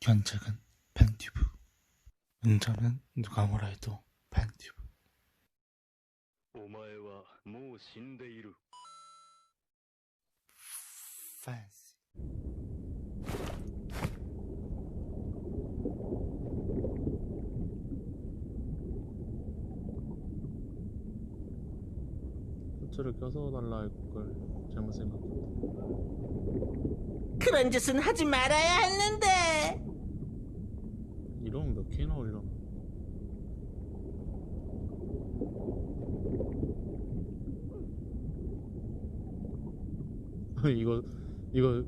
견책은 팬튜브. 은자는 누가 뭐라 해도 팬튜브. 오마에와 모 신데이루. 팬시. 셔츠를 껴서 달라 할걸 잘못 생각했다. 그런 짓은 하지 말아야 하는데. 개나 올려나? 이거 이거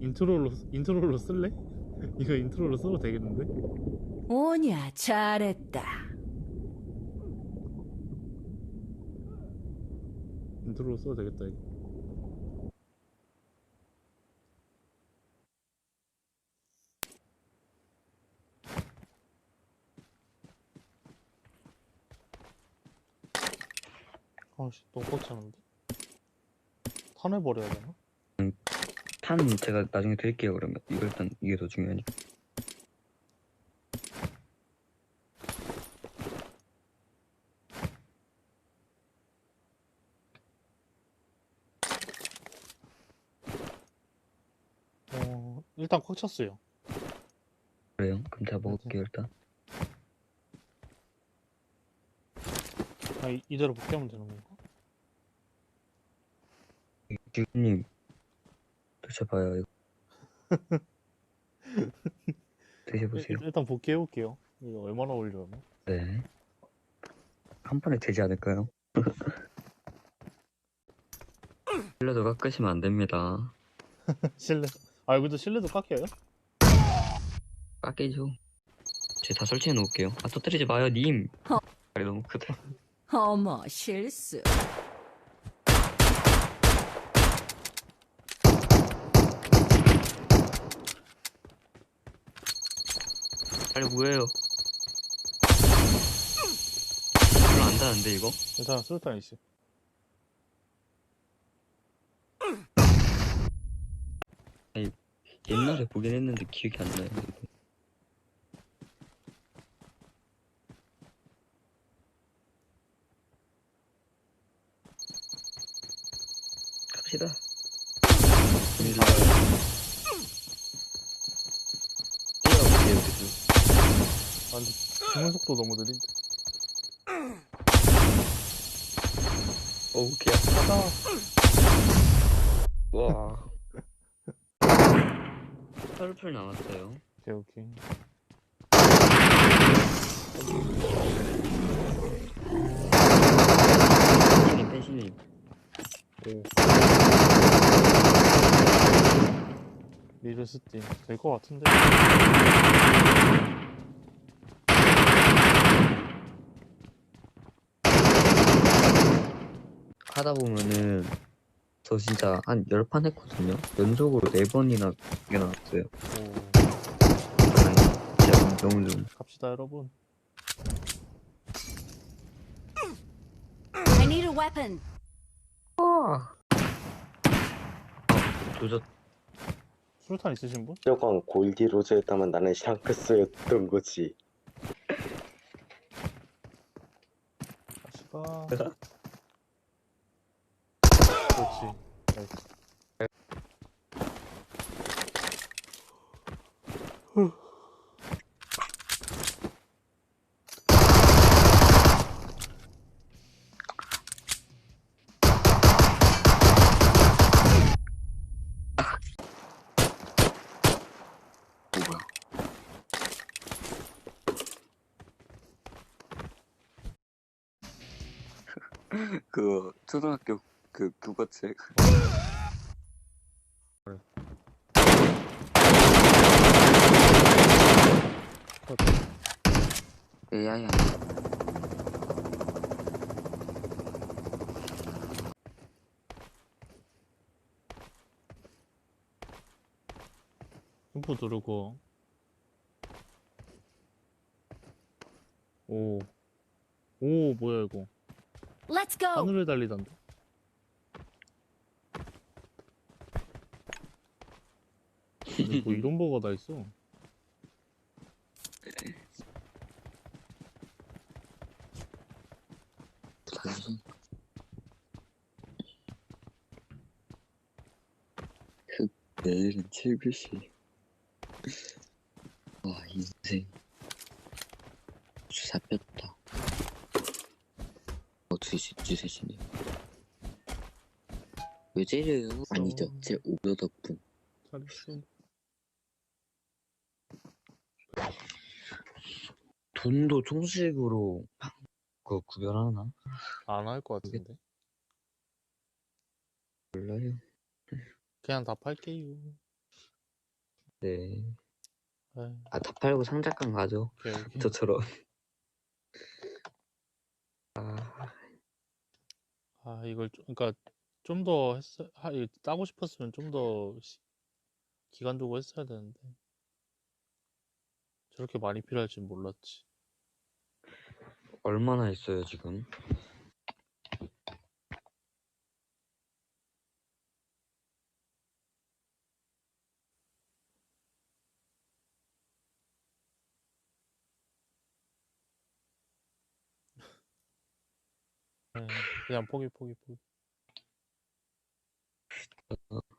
인트로로 인트로로 쓸래? 이거 인트로로 써도 되겠는데? 오냐, 잘했다. 인트로로 써도 되겠다 이거. 아씨 너무 꽉차는데? 탄해버려야 되나? 탄 제가 나중에 드릴게요 그러면 이거 일단 이게 더 중요하니까 어 일단 꽉 찼어요. 그래요? 그럼 제가 먹을게요 일단 아 이, 이대로 복귀하면 되는 건가? 지훈님 드셔봐요 이거 드셔보세요 일, 일단 복귀해볼게요. 이거 얼마나 올려나? 네한 번에 되지 않을까요? 실내도 깎으시면 안 됩니다 실내. 아 여기도 실내도 깎여요? 깎이죠 제가 다 설치해 놓을게요 아 터뜨리지 마요 님 어. 다리 너무 크다 어머, 실수. 빨리 뭐예요 별로 안 닿는데 이거? 괜찮아 수류탄 있어. 옛날에 보긴 했는데 기억이 안 나요 이거. 갑시다. 뛰어볼게요 아 근데 주문 속도 너무 느린데. 어우 개 아프다 와 펄펄 남았어요 오케이 오케이. 신님 펜신님 오. 리베스티 될것 같은데. 하다 보면은 저 진짜 한 10판 했거든요 연속으로 4번이나 이게 나왔어요 오. 진짜 너무 좀 갑시다 여러분. I need a weapon. 조졌 수류탄 있으신 분? 저건 골디 로저였다면 나는 샹크스였던 거지. 갑시다. 그렇지. 나이스. 그 초등학교 그 국어책 컷. AI 템포 누르고. 오. 오 뭐야 이거. Let's go. 하늘을 달리던데. 뭐 이런 버거 다 있어. 흑 내일은 7교시 와 인생 주사 뺐다 3시, 2시, 3시네요. 왜 째려요? 아니죠. 제 오더덕 분. 잘했어. 돈도 총식으로 그 구별하나? 안 할 것 같은데. 몰라요. 그냥 다 팔게요. 네. 에이. 아, 다 팔고 상자깡 가죠. 오케이, 오케이. 저처럼. 아 이걸 좀, 그러니까 좀 더 했어 하, 따고 싶었으면 좀 더 기간 두고 했어야 되는데 저렇게 많이 필요할 줄 몰랐지. 얼마나 있어요, 지금? 네, 그냥 포기 포기 포기. 어,